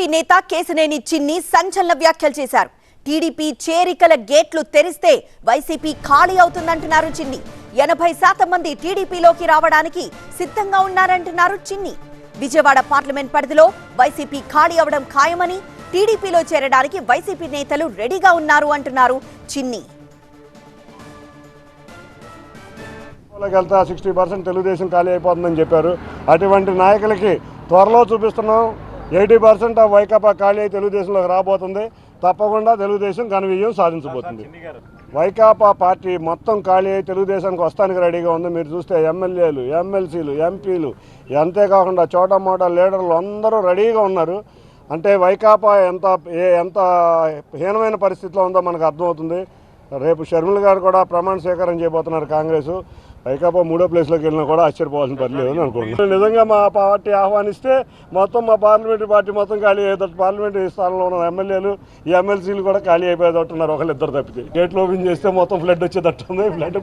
TDP నేత కేశినేని చిన్ని సంచలన వ్యాఖ్యలు చేశారు. టీడీపీ చేరికల గేట్లు తెరిస్తే వైసీపీ ఖాళీ అవుతుందంటున్నారు చిన్ని. ఎనభై శాతం మంది టీడీపీలోకి రావడానికి సిద్ధంగా ఉన్నారంటున్నారు చిన్ని. విజయవాడ పార్లమెంట్ పరిధిలో వైసీపీ ఖాళీ అవడం ఖాయమని టీడీపీలో చేరడానికి వైసీపీ నేతలు రెడీగా ఉన్నారు అంటున్నారు చిన్ని. లోకి వెళ్తా సిక్స్టీ పర్సెంట్ తెలుగుదేశం ఖాళీ అయిపోతుందని చెప్పారు. అటువంటి నాయకులకి త్వరలో చూపిస్తున్నాం. ఎయిటీ పర్సెంట్ ఆ వైకాపా ఖాళీ అయి తెలుగుదేశంలోకి రాబోతుంది. తప్పకుండా తెలుగుదేశం ఘన విజయం సాధించబోతుంది. వైకాపా పార్టీ మొత్తం ఖాళీ అయి తెలుగుదేశానికి వస్తానికి రెడీగా ఉంది. మీరు చూస్తే ఎమ్మెల్యేలు ఎమ్మెల్సీలు ఎంపీలు అంతేకాకుండా చోటా మోటా లీడర్లు అందరూ రెడీగా ఉన్నారు. అంటే వైకాపా ఎంత ఏ- ఎంత హీనమైన పరిస్థితిలో ఉందో మనకు అర్థమవుతుంది. రేపు షర్మిల గారు కూడా ప్రమాణ స్వీకారం చేయబోతున్నారు కాంగ్రెస్. వైకాపా మూడో ప్లేస్లోకి వెళ్ళినా కూడా ఆశ్చర్యపోవాల్సిన పని లేదని అనుకుంటున్నాను. నిజంగా మా పార్టీ ఆహ్వానిస్తే మొత్తం మా పార్లమెంటరీ పార్టీ మొత్తం ఖాళీ అయ్యేటట్టు పార్లమెంటరీ స్థానంలో ఉన్న ఎమ్మెల్యేలు ఈ ఎమ్మెల్సీలు కూడా ఖాళీ అయిపోయేటట్టున్నారు ఒకళ్ళిద్దరు తప్పితే. గేట్లు ఓపెన్ చేస్తే మొత్తం ఫ్లడ్ వచ్చేటట్టు ఉంది ఫ్లడ్